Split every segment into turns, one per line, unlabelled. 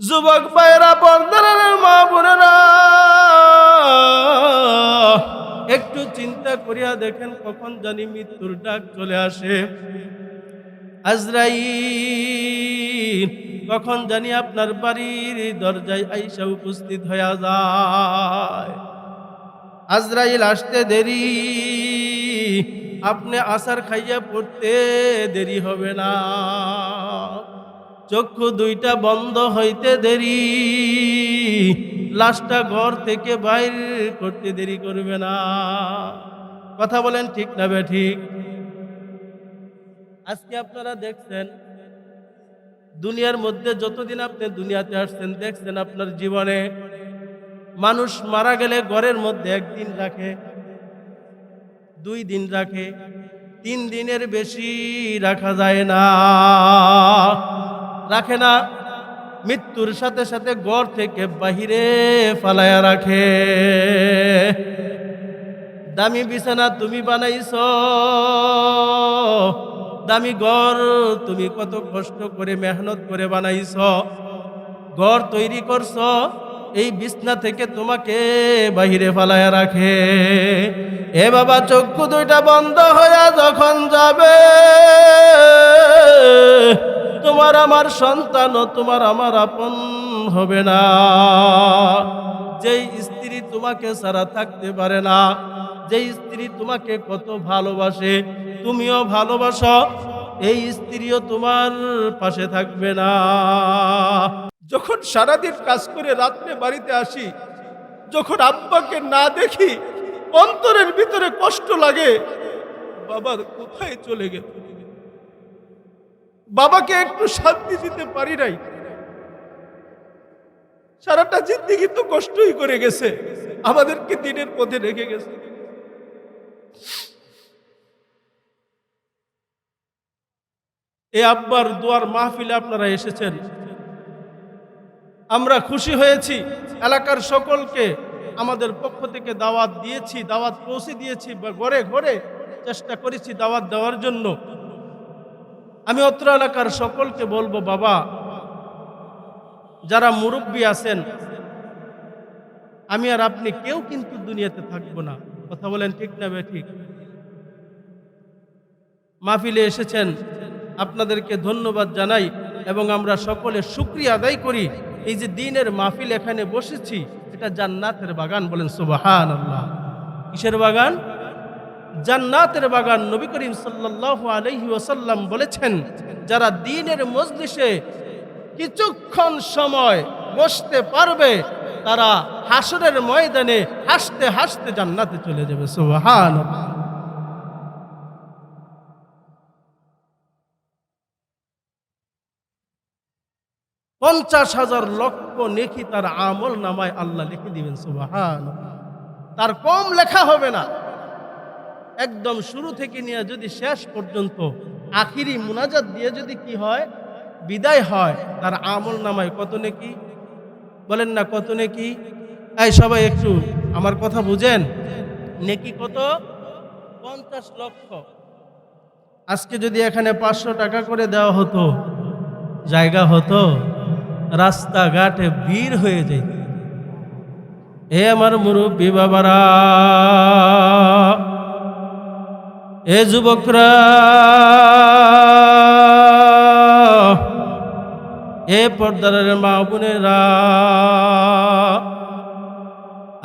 যুবক ভাইরা পর্দার মা বোনেরা, একটু চিন্তা করিয়া দেখেন কখন জানি মৃত্যুর ডাক চলে আসে। আজরাই কখন জানি আপনার বাড়ির দরজায় আইসা উপস্থিত হইয়া যায়। আজরাইল, আসতে দেরি, আপনি আসার খাইয়া পড়তে দেরি হবে না। চক্ষু দুইটা বন্ধ হইতে দেরি। লাশটা ঘর থেকে বাইর করতে দেরি করবে না। কথা বলেন ঠিক না ঠিক? আজকে আপনারা দেখছেন, দুনিয়ার মধ্যে যতদিন আপনি দুনিয়াতে আসছেন, দেখছেন আপনার জীবনে মানুষ মারা গেলে ঘরের মধ্যে একদিন রাখে, দুই দিন রাখে, তিন দিনের বেশি রাখা যায় না। রাখে না। মৃত্যুর সাথে সাথে ঘর থেকে বাহিরে ফালায়া রাখে। দামি বিছানা তুমি বানাইছ। দামি ঘর তুমি কত কষ্ট করে, মেহনত করে বানাইছ। ঘর তৈরি করছ, এই বিছনা থেকে তোমাকে বাহিরে ফালায়া রাখে। এ বাবা, চক্ষু দুইটা বন্ধ হইয়া যখন যাবে তোমার আমার সন্তান তোমার আমার আপন হবে না। যেই স্ত্রী তোমাকে সারা থাকতে পারে না, যেই স্ত্রী তোমাকে কত ভালোবাসে, তুমিও ভালোবাসো, এই স্ত্রীও তোমার পাশে থাকবে না। যখন সারাদিন কাজ করে রাত্রে বাড়িতে আসি, যখন আব্বাকে না দেখি, অন্তরের ভিতরে কষ্ট লাগে, বাবা কোথায় চলে গেল? বাবাকে একটু শান্তি দিতে পারি নাই। সারাটা জিন্দিগি তো কষ্টই করে গেছে। আমাদেরকে দিনের পথে রেখে গেছে। এ আব্বার দুয়ার মাহফিলে আপনারা এসেছেন। আমরা খুশি হয়েছি। এলাকার সকলকে আমাদের পক্ষ থেকে দাওয়াত দিয়েছি, দাওয়াত পৌঁছে দিয়েছি, বা ঘরে ঘরে চেষ্টা করেছি দাওয়াত দেওয়ার জন্য। আমি অত্র এলাকার সকলকে বলব, বাবা, যারা মুরব্বী আছেন, আমি আর আপনি কেউ কিন্তু দুনিয়াতে থাকব না। কথা বলেন ঠিক না বে ঠিক? মাহফিলে এসেছেন, আপনাদেরকে ধন্যবাদ জানাই এবং আমরা সকলে শুক্রিয়া আদায় করি। এই যে দিনের মাহফিল এখানে বসেছি, এটা জান্নাতের বাগান বলেন সুবাহান আল্লাহ কিসের বাগান? জান্নাতের বাগান নবী করিম সাল্লাল্লাহু আলাইহি ওয়াসাল্লাম বলেছেন, যারা দিনের মজলিসে কিছুক্ষণ সময় বসতে পারবে, তারা হাসরের ময়দানে হাসতে হাসতে জান্নাতে চলে যাবে। সুবহান পঞ্চাশ হাজার লক্ষ নেকি তার আমল নামায় আল্লাহ লিখে দিবেন। সুবহান তার কম লেখা হবে না। একদম শুরু থেকে নিয়ে যদি শেষ পর্যন্ত, আখিরি মুনাজাত দিয়ে যদি কি হয়? বিদায় হয়। তার আমল নামায় কত নেকি? বলেন না কত নেকি? এই সবাই একটু আমার কথা বুঝেন। নেকি কত? পঞ্চাশ লক্ষ। আজকে যদি এখানে পাঁচশো টাকা করে দেওয়া হতো, জায়গা হতো, রাস্তাঘাটে ভিড় হয়ে যেত। এ আমার মুরব্বী বাবারা এ যুবকরা, এ পর্দার মা বোনেরা,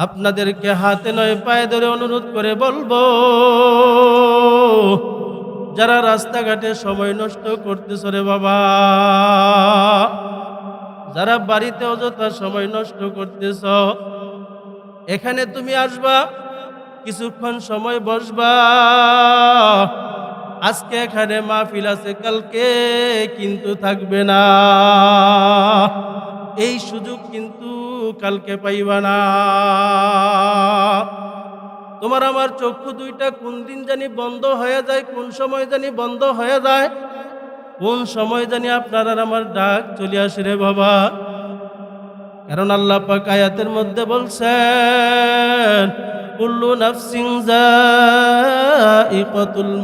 আপনাদেরকে হাতে নয় পায়ে ধরে অনুরোধ করে বলব, যারা রাস্তাঘাটে সময় নষ্ট করতেছ রে বাবা, যারা বাড়িতে অযথা সময় নষ্ট করতেছ, এখানে তুমি আসবা কিছুক্ষণ সময় বসবা। আজকে এখানে মাহফিল আছে, কালকে কিন্তু থাকবে না। এই সুযোগ কিন্তু কালকে পাইবা না। তোমার আমার চক্ষু দুইটা কোন দিন জানি বন্ধ হয়ে যায়, কোন সময় জানি বন্ধ হয়ে যায়। কোন সময় জানি আপনার আর আমার ডাক চলে আসে রে বাবা। কারণ আল্লাহ পাক আয়াতের মধ্যে বলছেন কুল্লু নাফসিং যাইকাতুল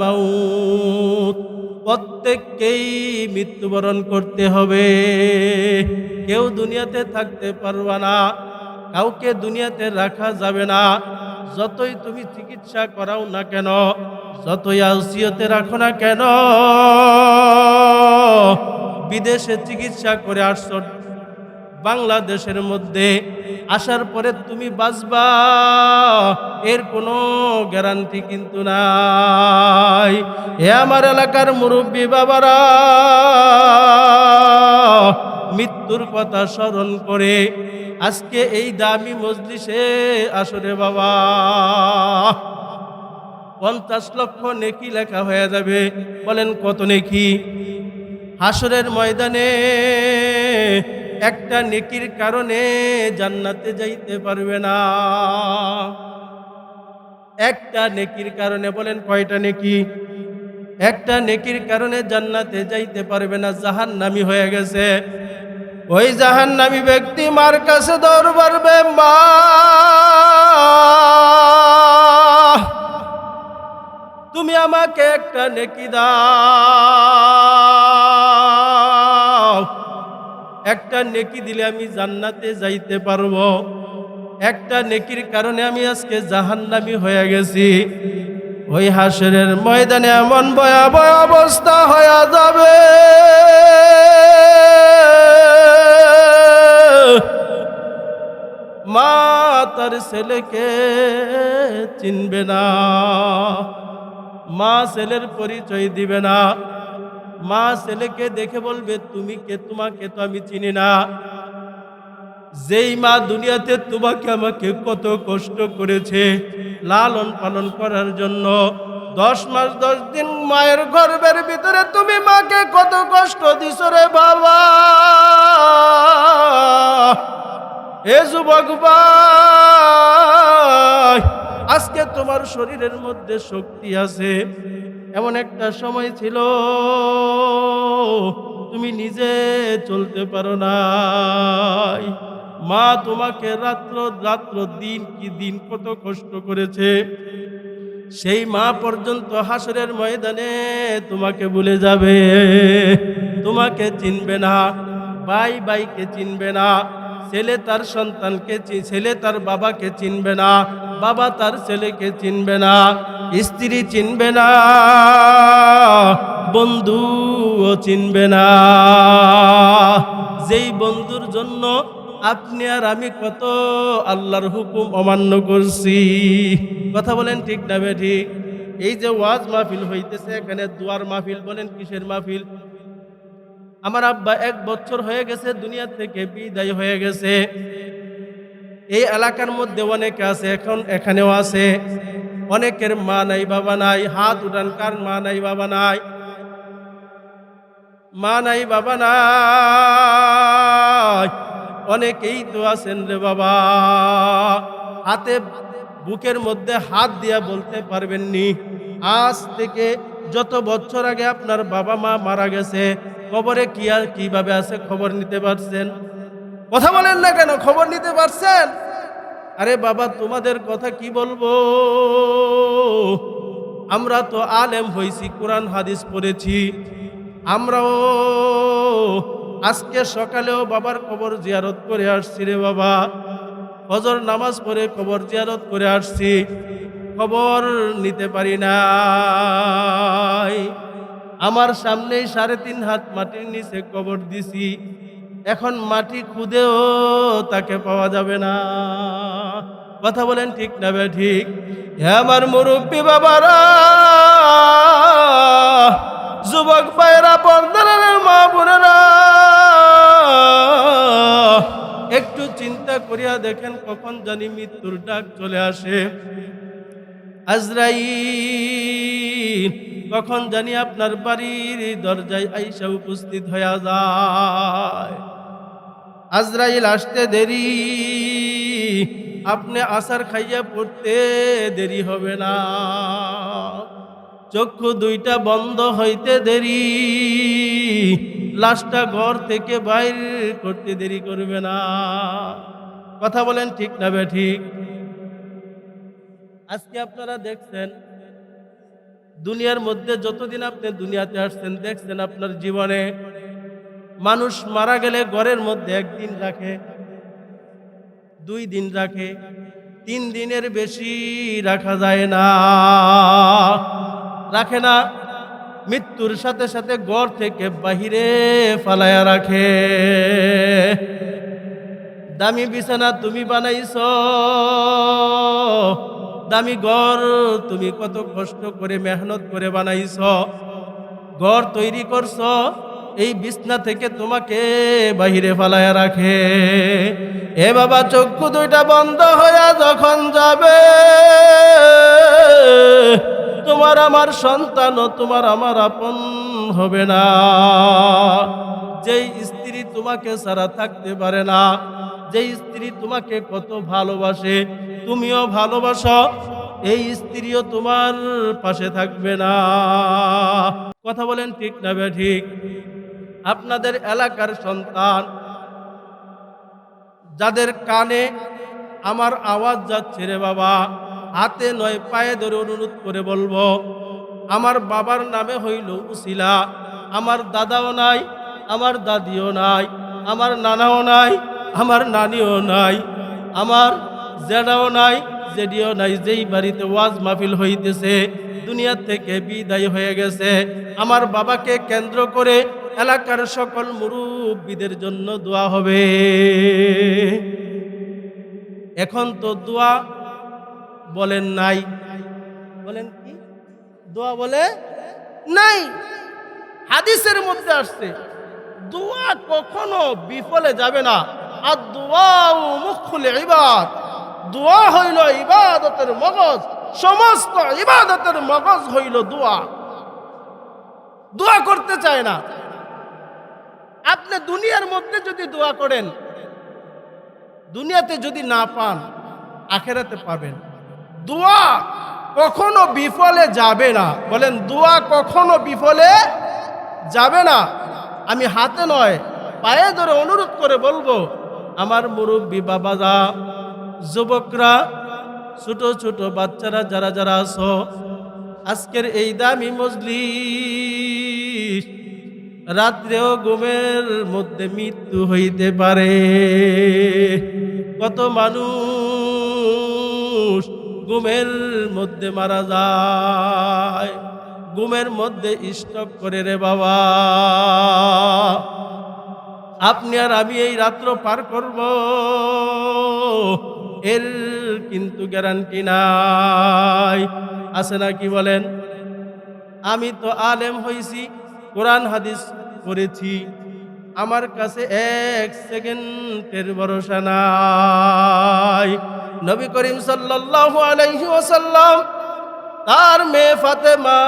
মাউত। প্রত্যেককেই মৃত্যুবরণ করতে হবে। কেউ দুনিয়াতে থাকতে পারবা না, কাউকে দুনিয়াতে রাখা যাবে না। যতই তুমি চিকিৎসা করাও না কেন, যতই আউসিয়তে রাখো না কেন, বিদেশে চিকিৎসা করে আসছো, বাংলাদেশের মধ্যে আসার পরে তুমি বাঁচবা। এর কোনো গ্যারান্টি কিন্তু নাই। এ আমার এলাকার মুরব্বী বাবারা, মৃত্যুর কথা স্মরণ করে আজকে এই দামি মজলিসে আসরে বাবা। পঞ্চাশ লক্ষ নেকি লেখা হয়ে যাবে। বলেন কত নেকি? হাসরের ময়দানে একটা নেকির কারণে জান্নাতে যাইতে পারবে না। একটা নেকির কারণে বলেন কয়টা নেকি? একটা নেকির কারণে জান্নাতে যাইতে পারবে না জাহান নামি হয়ে গেছে। ওই জাহান নামি ব্যক্তি মার কাছে দরবার মা! তুমি আমাকে একটা নেকি দাও। একটা নেকি দিলে আমি জান্নাতে যাইতে পারব। একটা নেকির কারণে আমি আজকে জাহান্নামি হয়ে গেছি। ওই হাসরের ময়দানে এমন ভয়াবহ অবস্থা হয়ে যাবে। মা তার ছেলেকে চিনবে না। মা ছেলের পরিচয় দিবে না। মা ছেলেকে দেখে বলবে, তুমি কে? তোমাকে তো আমি চিনি না। যেই মা দুনিয়াতে তোমাকে আমাকে কত কষ্ট করেছে লালন পালন করার জন্য, দশ মাস, দশ দিন মায়ের গর্ভের ভিতরে তুমি মাকে কত কষ্ট দিছ রে বাবা। এ যুবক আজকে তোমার শরীরের মধ্যে শক্তি আছে। এমন একটা সময় ছিল, তুমি নিজে চলতে পারো নাই। মা তোমাকে রাত্র রাত্র দিন কি দিন কত কষ্ট করেছে। সেই মা পর্যন্ত হাসরের ময়দানে তোমাকে ভুলে যাবে, তোমাকে চিনবে না ভাই ভাইকে চিনবে না, ছেলে তার সন্তানকে ছেলে তার বাবাকে চিনবে না, বাবা তার ছেলেকে চিনবে না। স্ত্রী চিনবে না, বন্ধুও চিনবে না। যেই বন্ধুর জন্য আপনি আর আমি কত আল্লাহর হুকুম অমান্য করছি, কথা বলেন ঠিক না ঠিক? এই যে ওয়াজ মাহফিল হইতেছে এখানে, দুয়ার মাহফিল বলেন কিসের মাহফিল? আমার আব্বা এক বছর হয়ে গেছে দুনিয়া থেকে বিদায় হয়ে গেছে। এই এলাকার মধ্যে অনেকে আছে, এখন এখানেও আছে। অনেকের মা নাই, বাবা নাই, হাত উঠান কার মা নাই, বাবা নাই। মা নাই, বাবা নাই। অনেকেই তো আছেন রে বাবা। হাতে বুকের মধ্যে হাত দিয়া বলতে পারবেন পারবেননি আজ থেকে যত বছর আগে আপনার বাবা মা মারা গেছে, কবরে কি আর কীভাবে আছে খবর নিতে পারছেন? কথা বলেন না কেন? খবর নিতে পারছেন? আরে বাবা, তোমাদের কথা কি বলব? আমরা তো আলেম হয়েছি কোরআন, হাদিস পড়েছি। আমরাও আজকে সকালেও বাবার কবর জিয়ারত করে আসছি রে বাবা। হজর নামাজ পড়ে কবর জিয়ারত করে আসছি। খবর নিতে পারি নাই। আমার সামনেই সাড়ে তিন হাত মাটির নিচে কবর দিছি। এখন মাটি খুদেও তাকে পাওয়া যাবে না। কথা বলেন ঠিক না বে ঠিক? হে আমার মুরব্বী বাবারা, যুবক ভাইরা পর্দারের মা বোনেরা, একটু চিন্তা করিয়া দেখেন কখন জানি মৃত্যুর ডাক চলে আসে। আজরাই কখন জানি আপনার বাড়ির দরজায় আইসা উপস্থিত হইয়া যায়। আজরাইল আসতে দেরি। আপনি আসার খাইয়া পড়তে দেরি হবে না। চক্ষু দুইটা বন্ধ হইতে দেরি। লাশটা ঘর থেকে বাইর করতে দেরি করবে না। কথা বলেন ঠিক না বে ঠিক? আজকে আপনারা দেখছেন, দুনিয়ার মধ্যে যতদিন আপনি দুনিয়াতে আসছেন, দেখছেন আপনার জীবনে মানুষ মারা গেলে ঘরের মধ্যে একদিন রাখে, দুই দিন রাখে, তিন দিনের বেশি রাখা যায় না। রাখে না, মৃত্যুর সাথে সাথে ঘর থেকে বাহিরে ফালায়া রাখে। দামি বিছানা তুমি বানাইছ, দামি ঘর তুমি কত কষ্ট করে, মেহনত করে বানাইছ, ঘর তৈরি করছ এই বিছনা থেকে তোমাকে বাহিরে ফালায়া রাখে। এ বাবা, চক্ষু দুইটা বন্ধ হইয়া যখন যাবে, তোমার আমার সন্তান তোমার আমার আপন হবে না। যেই স্ত্রী তোমাকে সারা থাকতে পারে না, যেই স্ত্রী তোমাকে কত ভালোবাসে, তুমিও ভালোবাসো, এই স্ত্রীও তোমার পাশে থাকবে না। কথা বলেন ঠিক না বে ঠিক? আপনাদের এলাকার সন্তান, যাদের কানে আমার আওয়াজ যাচ্ছে রে বাবা, হাতে নয় পায়ে ধরে অনুরোধ করে বলব, আমার বাবার নামে হইল উসিলা, আমার দাদাও নাই, আমার দাদিও নাই, আমার নানাও নাই, আমার নানিও নাই, আমার জেডাও নাই, জেডিও নাই, যেই বাড়িতে ওয়াজ মাহফিল হইতেছে দুনিয়া থেকে বিদায় হয়ে গেছে। আমার বাবাকে কেন্দ্র করে এলাকার সকল মুরব্বীদের জন্য দোয়া হবে। এখন তো দোয়া বলেন নাই। বলেন কি? দোয়া বলে নাই। হাদিসের মধ্যে আসছে, দোয়া কখনো বিফলে যাবে না। আর দোয়া মুখ খুলে ইবাদ। দোয়া হইল ইবাদতের মগজ। সমস্ত ইবাদতের মগজ হইল দোয়া। দোয়া করতে চায় না। আপনি দুনিয়ার মধ্যে যদি দোয়া করেন, দুনিয়াতে যদি না পান, আখেরাতে পাবেন। দোয়া কখনো বিফলে যাবে না। বলেন, দোয়া কখনো বিফলে যাবে না। আমি হাতে নয়, পায়ে ধরে অনুরোধ করে বলব, আমার মুরব্বী বাবারা, যুবকরা ছোট ছোট বাচ্চারা যারা যারা আছো, আজকের এই দামি মজলি রাত্রেও ঘুমের মধ্যে মৃত্যু হইতে পারে। কত মানুষ ঘুমের মধ্যে মারা যায়, ঘুমের মধ্যে স্টপ করে রে বাবা। আপনি আর আমি এই রাত্র পার করব। এর কিন্তু গ্যারান্টি নাই। আছে না কি বলেন? আমি তো আলেম হইছি, কোরআন, হাদিস করেছি আমার কাছে এক সেকেন্ডের ভরসা নাই। নবী করিম সাল্লাল্লাহু আলাইহি ওয়াসাল্লাম, তার মেয়ে ফাতেমা,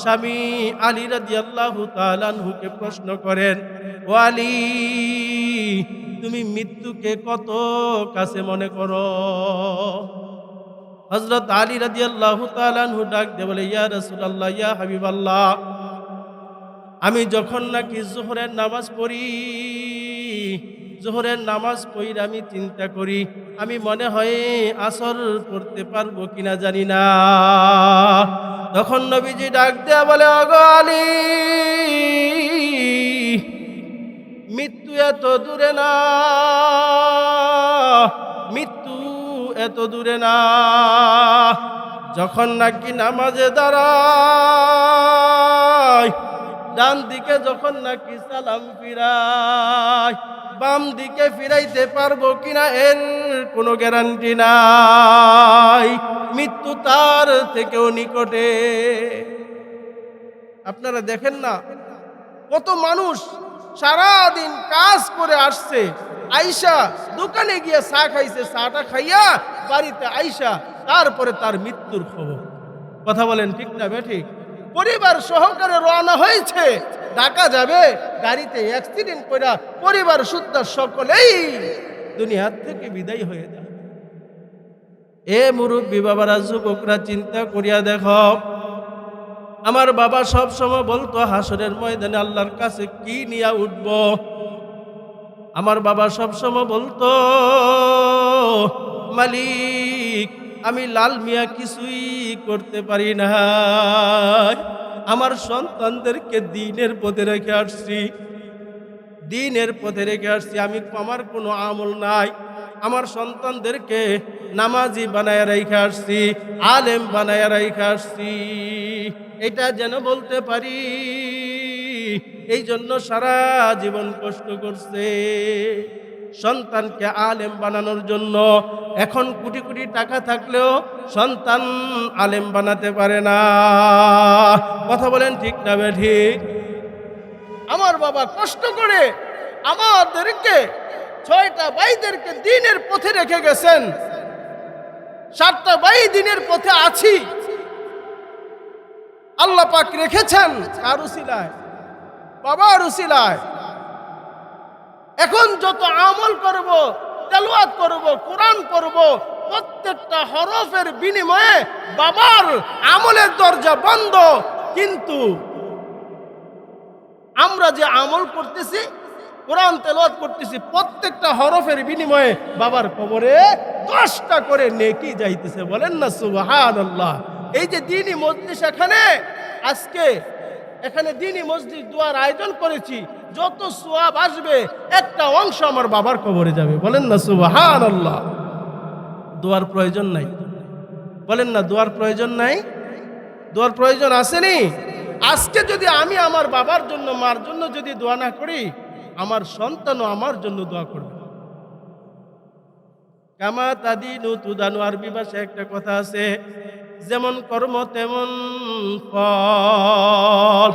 স্বামী আলী রাদিয়াল্লাহু তাআলাহুকে প্রশ্ন করেন, ও আলী তুমি মৃত্যুকে কত কাছে মনে করো? হজরত আলী রাজি আল্লাহ তালু ডাক দে বলে, ইয়া রসুল্লাহ ইয়া হাবিব আল্লাহ আমি যখন নাকি জোহরের নামাজ পড়ি, জোহরের নামাজ পড়ি আমি চিন্তা করি, আমি মনে হয় আসর পড়তে পারব কিনা জানি না। তখন নবীজি ডাক দেয়া বলে অগ আলী মৃত্যু এত দূরে না। মৃত্যু এত দূরে না। যখন নাকি নামাজে দাঁড়ায় ডান দিকে যখন নাকি সালাম ফিরায় বাম দিকে ফিরাইতে পারব কিনা এর কোনো গ্যারান্টি নাই। মৃত্যু তার থেকেও নিকটে। আপনারা দেখেন না, কত মানুষ সারাদিন কাজ করে আসছে। আইসা দোকানে গিয়ে চা খাইছে, চাটা খাইয়া বাড়িতে আইসা তারপরে তার মৃত্যুর খবর। কথা বলেন ঠিক না ঠিক পরিবার সহকারে রওনা হয়েছে। ঢাকা যাবে, গাড়িতে অ্যাক্সিডেন্ট করে পরিবার শুদ্ধ সকলেই দুনিয়ার থেকে বিদায় হয়ে যায় এ মুরব্বী বাবারা, যুবকরা, চিন্তা করিয়া দেখো আমার বাবা সব সময় বলতো, হাসরের ময়দানে আল্লাহর কাছে কি নিয়ে উঠব? আমার বাবা সব সময় বলতো, মালিক, আমি লাল মিয়া কিছুই করতে পারি না। আমার সন্তানদেরকে দিনের পথে রেখে আসছি। দিনের পথে রেখে আসছি, আমি আমার কোনো আমল নাই। আমার সন্তানদেরকে নামাজি বানায় রেখে আসছি, আলেম বানায় রেখে আসছি। এটা যেন বলতে পারি, এই জন্য সারা জীবন কষ্ট করছে। সন্তানকে আলেম বানানোর জন্য এখন কোটি কোটি টাকা থাকলেও সন্তান আলেম বানাতে পারে না। কথা বলেন ঠিক না ঠিক? আমার বাবা কষ্ট করে আমাদেরকে ছয়টা ভাইদেরকে দিনের পথে রেখে গেছেন। সাতটা ভাই দিনের পথে আছি। আল্লাহ পাক রেখেছেন কার উসিলায় এখন যত আমল করব, তেলাওয়াত করব, কোরআন করব প্রত্যেকটা হরফের বিনিময়ে বাবার আমলের দরজা বন্ধ। কিন্তু আমরা যে আমল করতেছি কোরআন তেলাওয়াত করতেছি, প্রত্যেকটা হরফের বিনিময়ে বাবার কবরে দশটা করে নেকি যাইতেছে। বলেন না, সুবহানাল্লাহ। এই যে দিনই মজলিস এখানে, আজকে এখানে দিনই মসজিদ দুয়ার আয়োজন করেছি, যত সোয়াব আসবে, একটা অংশ আমার বাবার কবরে যাবে। বলেন না, সুবহানাল্লাহ। দোয়ার প্রয়োজন নাই। বলেন না, দোয়ার প্রয়োজন নাই? দোয়ার প্রয়োজন আসেনি? আজকে যদি আমি আমার বাবার জন্য, মার জন্য যদি দোয়া না করি আমার সন্তানও আমার জন্য দোয়া করবে। কামা তাদিনু তুদানু, আরবি ভাষায় একটা কথা আছে, যেমন কর্ম তেমন ফল।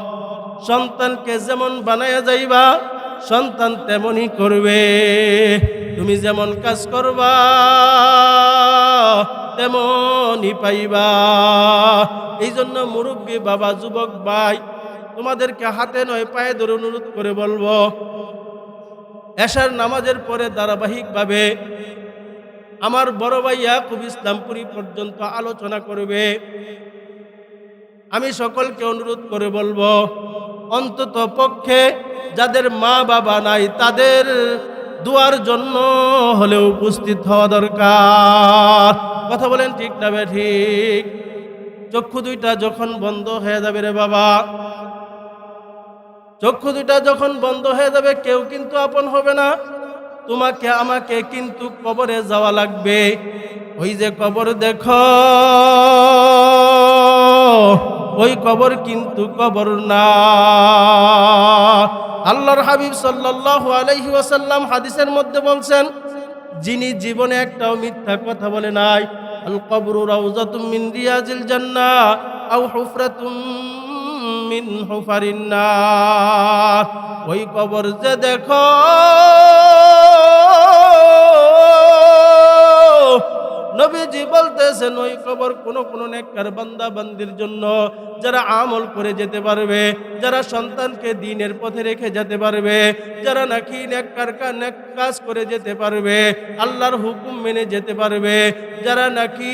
সন্তানকে যেমন বানায়া যাইবা, সন্তান তেমনই করবে। তুমি যেমন কাজ করবা, তেমনই পাইবা। এই জন্য মুরব্বী বাবা, যুবক ভাই তোমাদেরকে হাতে নয় পায়ে ধরে অনুরোধ করে বলব, এশার নামাজের পরে ধারাবাহিকভাবে আমার বড় ভাই ইয়াকুব ইসলামপুরি পর্যন্ত আলোচনা করবে। আমি সকলকে অনুরোধ করে বলব, অন্তত পক্ষে যাদের মা বাবা নাই তাদের দুয়ার জন্য হলে উপস্থিত হওয়া দরকার। কথা বলেন ঠিক না ঠিক? চক্ষু দুইটা যখন বন্ধ হয়ে যাবে রে বাবা চক্ষু দুটা যখন বন্ধ হয়ে যাবে, কেউ কিন্তু আপন হবে না। তোমাকে, আমাকে কিন্তু কবরে যাওয়া লাগবে। ওই যে কবর দেখো, ওই কবর কিন্তু কবর না। আল্লাহর হাবিব সাল্লাল্লাহু আলাইহি ওয়াসাল্লাম হাদিসের মধ্যে বলছেন, যিনি জীবনে একটাও মিথ্যা কথা বলে নাই আল কবরু রাউজাতুম মিন রিয়াজিল জান্নাহ, আও হুফরাতুম মিন হুফারিনার ওই কবর যে দেখো, নবীজি বলতেছেন, ওই কবর কোন কোন নেককার বান্দা বান্দির জন্য যারা আমল করে যেতে পারবে, যারা সন্তানকে দিনের পথে রেখে যেতে পারবে, যারা নাকি নেককার কাজ করে যেতে পারবে, আল্লাহর হুকুম মেনে যেতে পারবে, যারা নাকি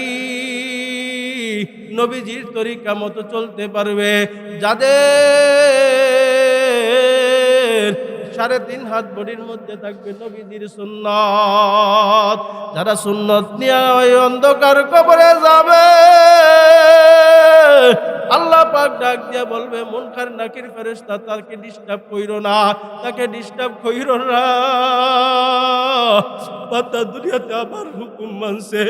নবীজির তরিকা মতো চলতে পারবে। যাদের সাড়ে তিন হাত বডির মধ্যে থাকবে নবীজির সুন্নত। যারা সুন্নত নিয়ে ওই অন্ধকার কবরে যাবে আল্লাহ পাক ডাক দিয়ে বলবে মুনকার নাকির ফেরেশতা তাকে ডিস্টার্ব কইরো না, তাকে ডিস্টার্ব কইরো না। বান্দা দুনিয়াতে আমার হুকুম মানছে,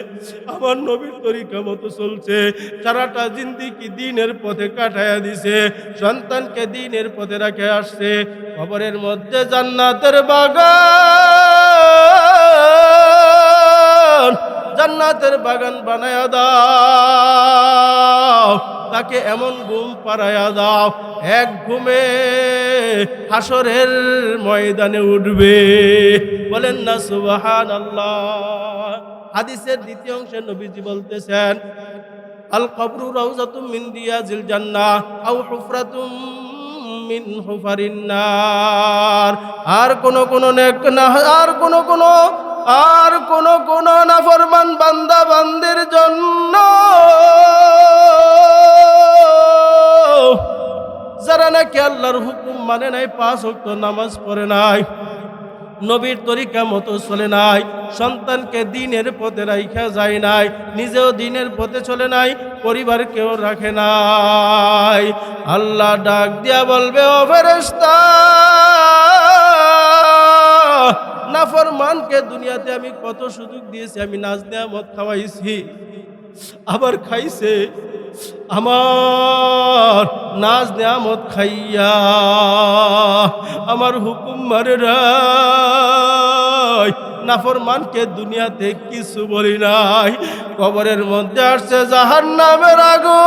আমার নবীর তরিকা মতো চলছে, সারাটা জিন্দিগি দিনের পথে কাটায়া দিছে, সন্তানকে দিনের পথে রাখে আসছে, খবরের মধ্যে জান্নাতের বাগান জান্নাতের বাগান বানায়া দাও। তাকে এমন ঘুম পাড়ায়া দাও, এক ঘুমে হাসরের ময়দানে উঠবে। বলেন না সুবাহান আল্লাহ হাদিসের দ্বিতীয় অংশে নবীজি বলতেছেন আল কবরু রাউজাতুম মিন দিয়াজিল জান্নাহ, আও হুফরাতুম মিন হুফারিন নার। আর কোন কোন নেক না, আর কোন কোন, আর কোন কোন নাফরমান বান্দা বান্দির জন্য যারা নাকি আল্লাহর হুকুম মানে নাই, পাঁচ ওয়াক্ত নামাজ পড়ে নাই, নবীর তরিকা মতো চলে নাই, সন্তানকে দিনের পথে রাইখা যায় নাই, নিজেও দিনের পথে চলে নাই পরিবার কেউ রাখে নাই। আল্লাহ ডাক দিয়া বলবে, ও ফেরেশতা, নাফরমানকে দুনিয়াতে আমি কত সুযোগ দিয়েছি, আমি নাচ দেয়া মদ খাওয়াইছি, আবার খাইছে আমার নাজ নেয়ামত খাইয়া, আমার হুকুম মারে নাফরমানকে দুনিয়াতে কিছু বলি নাই, কবরের মধ্যে আসছে জাহান নামের আগুন,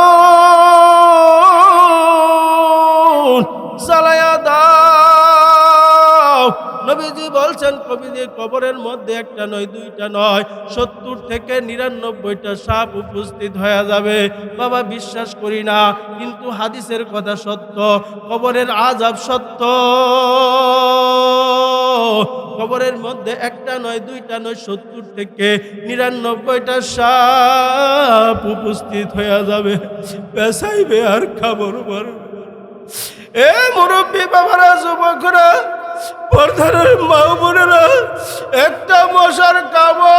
জ্বালায়া দাও। নবীজি বলছেন কবিজি কবরের মধ্যে একটা নয়, দুইটা নয়, সত্তর থেকে নিরানব্বইটা সাপ উপস্থিত হয়ে যাবে। বাবা, বিশ্বাস করি না, কিন্তু হাদিসের কথা সত্য, কবরের আজাব সত্য। কবরের মধ্যে একটা নয়, দুইটা নয়, সত্তর থেকে নিরানব্বইটা সাপ উপস্থিত হয়ে যাবে। পেশাইবে আর খাবার মারবে এ মুরব্বী বাবারা, যুবকরা পর্দারের মা বোনেরা, একটা মশার কামড়।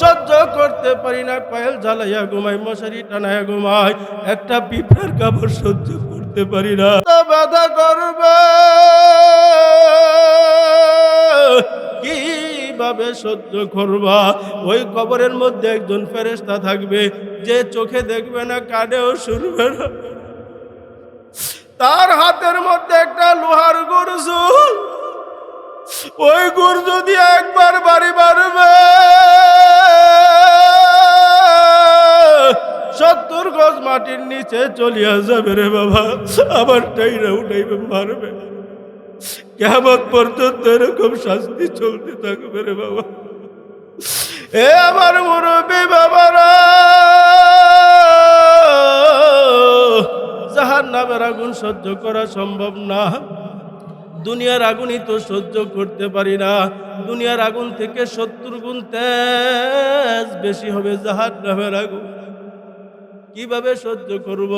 সহ্য করতে পারি না কয়েল জ্বালাইয়া ঘুমাই মশারি টানাইয়া ঘুমাই একটা পিঁপড়ার কামড় সহ্য করতে পারি না। বাধা করবে। কীভাবে সহ্য করবা? ওই কবরের মধ্যে একজন ফেরেশতা থাকবে, যে চোখে দেখবে না, কানেও শুনবে না। তার হাতের মধ্যে একটা লোহার গুরজুল ওই গুরজু দিয়ে একবার বাড়ি মারবে সত্তর গজ মাটির নিচে চলিয়া যাবে রে বাবা। আবার টাইরা উঠাইবে, মারবে। কেমন পর্যন্ত এরকম শাস্তি চলতে থাকবে রে বাবা। এ আমার মুরব্বী বাবারা! জাহান নামের আগুন সহ্য করা সম্ভব না। দুনিয়ার আগুনই তো সহ্য করতে পারি না। দুনিয়ার আগুন থেকে সত্তর গুণ তেজ বেশি হবে জাহান নামের আগুন। কীভাবে সহ্য করব?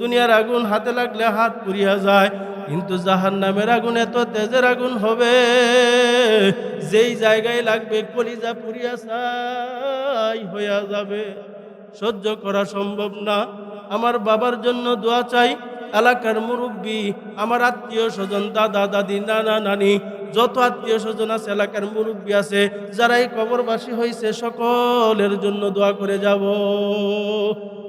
দুনিয়ার আগুন হাতে লাগলে হাত পুড়িয়া যায়, কিন্তু জাহান নামের আগুন এত তেজের আগুন হবে। যেই জায়গায় লাগবে কলিজা পুড়িয়া ছাই হইয়া যাবে। সহ্য করা সম্ভব না। আমার বাবার জন্য দোয়া চাই। এলাকার মুরব্বী, আমার আত্মীয় স্বজন, দাদা, দাদি, নানা, নানি, যত আত্মীয় স্বজন আছে, এলাকার মুরব্বী আছে যারা এই কবরবাসী হয়েছে সকলের জন্য দোয়া করে যাব।